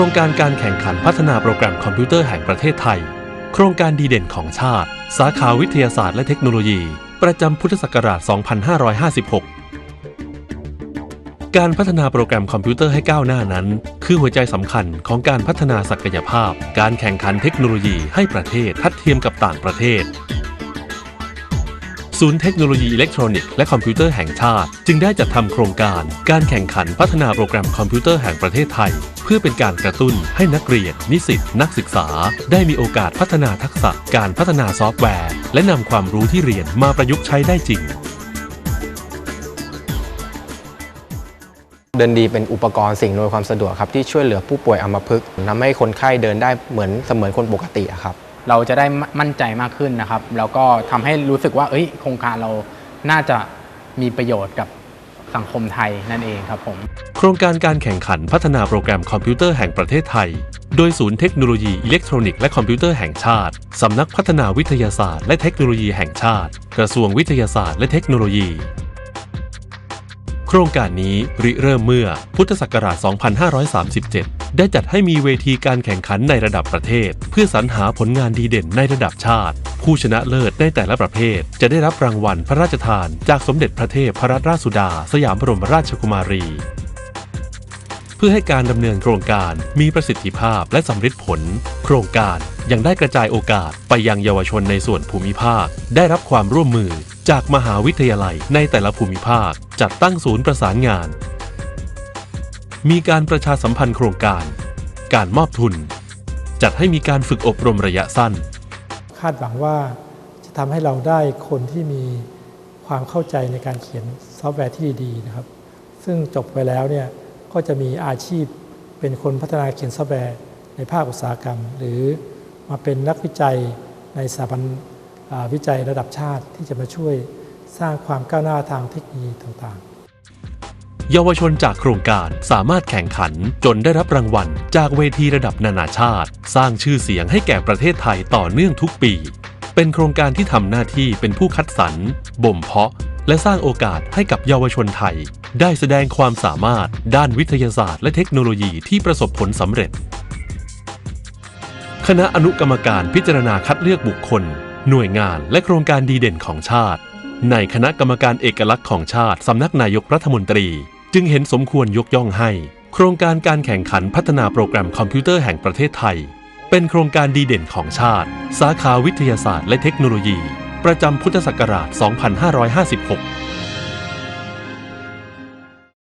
ครงการการแข่งขันพัฒนาโปรแกรมคอมพิวเตอร์แห่งประเทศไทย โครงการดีเด่นของชาติ สาขาวิทยาศาสตร์และเทคโนโลยี ประจำพุทธศักราช 2556 การพัฒนาโปรแกรมคอมพิวเตอร์ให้ก้าวหน้านั้น คือหัวใจสำคัญของการพัฒนาศักยภาพ การแข่งขันเทคโนโลยีให้ประเทศทัดเทียมกับต่างประเทศ ศูนย์เทคโนโลยีอิเล็กทรอนิกส์และคอมพิวเตอร์แห่งชาติ จึงได้จัดทำโครงการ การแข่งขันพัฒนาโปรแกรมคอมพิวเตอร์แห่งประเทศไทย เพื่อเป็นการกระตุ้นให้นักเรียน นิสิตนักศึกษา ได้มีโอกาสพัฒนาทักษะการพัฒนาซอฟต์แวร์ และนำความรู้ที่เรียนมาประยุกต์ใช้ได้จริง เดินดีเป็นอุปกรณ์สิ่งอำนวยความสะดวกครับที่ช่วยเหลือผู้ป่วยอัมพฤกษ์ทำให้คนไข้เดินได้เหมือนเสมือนคนปกติอะครับ เราจะได้มั่นใจมากขึ้นนะครับ แล้วก็ทำให้รู้สึกว่าเอ้ยโครงการเราน่าจะมีประโยชน์กับสังคมไทยนั่นเองครับผม โครงการการแข่งขันพัฒนาโปรแกรมคอมพิวเตอร์แห่งประเทศไทย โดยศูนย์เทคโนโลยีอิเล็กทรอนิกส์และคอมพิวเตอร์แห่งชาติ สำนักพัฒนาวิทยาศาสตร์และเทคโนโลยีแห่งชาติ กระทรวงวิทยาศาสตร์และเทคโนโลยี โครงการนี้ริเริ่มเมื่อพุทธศักราช 2537 ได้จัดให้มีเวทีการแข่งขันในระดับประเทศ เพื่อสรรหาผลงานดีเด่นในระดับชาติ ผู้ชนะเลิศในแต่ละประเภท จะได้รับรางวัลพระราชทาน จากสมเด็จพระเทพพระราชสุดา สยามบรมราชกุมารี เพื่อให้การดำเนินโครงการมีประสิทธิภาพและสำฤทธิ์ผล โครงการยังได้กระจายโอกาสไปยังเยาวชนในส่วนภูมิภาค ได้รับความร่วมมือจากมหาวิทยาลัยในแต่ละภูมิภาค จัดตั้งศูนย์ประสานงาน มีการประชาสัมพันธ์โครงการ การมอบทุน จัดให้มีการฝึกอบรมระยะสั้น คาดหวังว่าจะทำให้เราได้คนที่มีความเข้าใจในการเขียนซอฟต์แวร์ที่ดีนะครับ ซึ่งจบไปแล้วเนี่ยก็จะมีอาชีพเป็นคนพัฒนาเขียนซอฟต์แวร์ในภาคอุตสาหกรรม หรือมาเป็นนักวิจัยในสถาบันวิจัยระดับชาติที่จะมาช่วยสร้างความก้าวหน้าทางเทคโนโลยีต่างๆ เยาวชนจากโครงการสามารถแข่งขันจนได้รับรางวัล จากเวทีระดับนานาชาติ สร้างชื่อเสียงให้แก่ประเทศไทยต่อเนื่องทุกปี เป็นโครงการที่ทำหน้าที่เป็นผู้คัดสรรบ่มเพาะ และสร้างโอกาสให้กับเยาวชนไทย ได้แสดงความสามารถด้านวิทยาศาสตร์ และเทคโนโลยีที่ประสบผลสำเร็จ คณะอนุกรรมการพิจารณาคัดเลือกบุคคล หน่วยงานและโครงการดีเด่นของชาติในคณะกรรมการเอกลักษณ์ของชาติ สำนักนายกรัฐมนตรี จึงเห็นสมควรยกย่องให้ โครงการการแข่งขันพัฒนาโปรแกรมคอมพิวเตอร์แห่งประเทศไทย เป็นโครงการดีเด่นของชาติ สาขาวิทยาศาสตร์และเทคโนโลยี ประจำพุทธศักราช 2556